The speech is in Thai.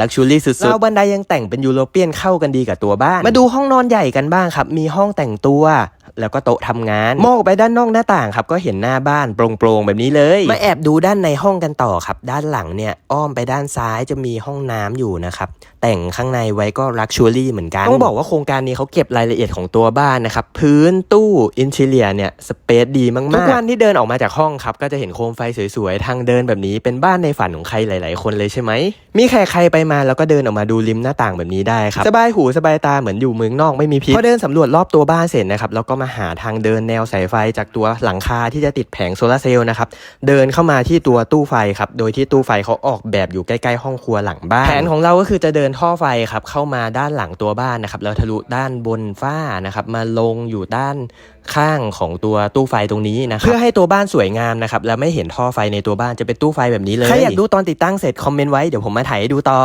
ลักชูรี่สุดๆแล้วบันไดยังแต่งเป็นยูโรเปียนเข้ากันดีกับตัวบ้าน มาดูห้องนอนใหญ่กันบ้างครับ มีห้องแต่งตัว แล้วก็โต๊ะทำงาน มองออกไปด้านนอกหน้าต่างครับก็เห็นหน้าบ้านโปร่งๆแบบนี้เลยมาแอบดูด้านในห้องกันต่อครับ ด้านหลังเนี่ยอ้อมไปด้านซ้ายจะมีห้องน้ำอยู่นะครับแต่งข้างในไว้ก็ลักชัวรี่เหมือนกันต้องบอกว่าโครงการนี้เขาเก็บรายละเอียดของตัวบ้านนะครับพื้นตู้อินเทเลียเนี่ยสเปซดีมากๆทุกวันที่เดินออกมาจากห้องครับก็จะเห็นโคมไฟสวยๆทางเดินแบบนี้เป็นบ้านในฝันของใครหลาย ๆ คนเลยใช่ไหมมีใครใครไปมาแล้วก็เดินออกมาดูริมหน้าต่างแบบนี้ได้ครับสบายหูสบายตาเหมือนอยู่เมืองนอกไม่มีพิษพอเดินสำรวจรอบตัวบ้านเสร็จนะครับแล้วก็มาหาทางเดินแนวสายไฟจากตัวหลังคาที่จะติดแผงโซลาร์เซลล์นะครับเดินเข้ามาที่ตัวตู้ไฟครับโดยที่ตู้ไฟเขาออกแบบอยู่ใกล้ๆห้องครัวหลังบ้านแผนของเราก็คือจะเดินท่อไฟครับเข้ามาด้านหลังตัวบ้านนะครับแล้วทะลุด้านบนฝ้านะครับมาลงอยู่ด้านข้างของตัวตู้ไฟตรงนี้นะครับเพื่อให้ตัวบ้านสวยงามนะครับและไม่เห็นท่อไฟในตัวบ้านจะเป็นตู้ไฟแบบนี้เลยใครอยากดูตอนติดตั้งเสร็จคอมเมนต์ไว้เดี๋ยวผมมาถ่ายให้ดูต่อ